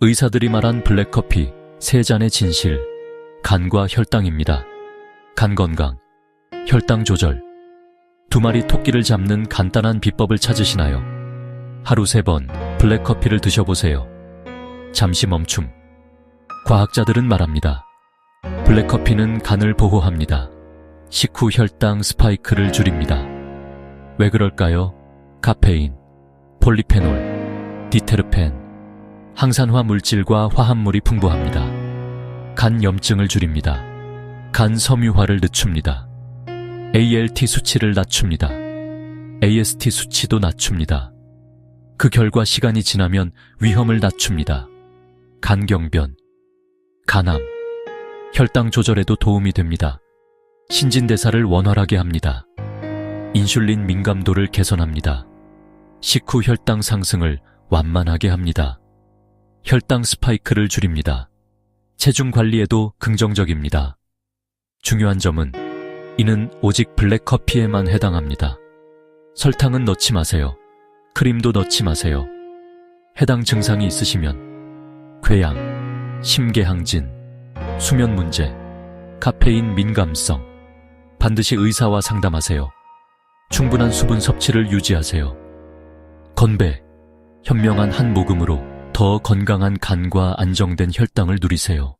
의사들이 말한 블랙커피 세 잔의 진실, 간과 혈당입니다. 간 건강, 혈당 조절. 두 마리 토끼를 잡는 간단한 비법을 찾으시나요? 하루 세 번 블랙커피를 드셔보세요. 잠시 멈춤. 과학자들은 말합니다. 블랙커피는 간을 보호합니다. 식후 혈당 스파이크를 줄입니다. 왜 그럴까요? 카페인, 폴리페놀, 디테르펜, 항산화 물질과 화합물이 풍부합니다. 간 염증을 줄입니다. 간 섬유화를 늦춥니다. ALT 수치를 낮춥니다. AST 수치도 낮춥니다. 그 결과 시간이 지나면 위험을 낮춥니다. 간경변, 간암, 혈당 조절에도 도움이 됩니다. 신진대사를 원활하게 합니다. 인슐린 민감도를 개선합니다. 식후 혈당 상승을 완만하게 합니다. 혈당 스파이크를 줄입니다. 체중 관리에도 긍정적입니다. 중요한 점은 이는 오직 블랙커피에만 해당합니다. 설탕은 넣지 마세요. 크림도 넣지 마세요. 해당 증상이 있으시면 궤양, 심계항진, 수면 문제, 카페인 민감성 반드시 의사와 상담하세요. 충분한 수분 섭취를 유지하세요. 건배, 현명한 한 모금으로 더 건강한 간과 안정된 혈당을 누리세요.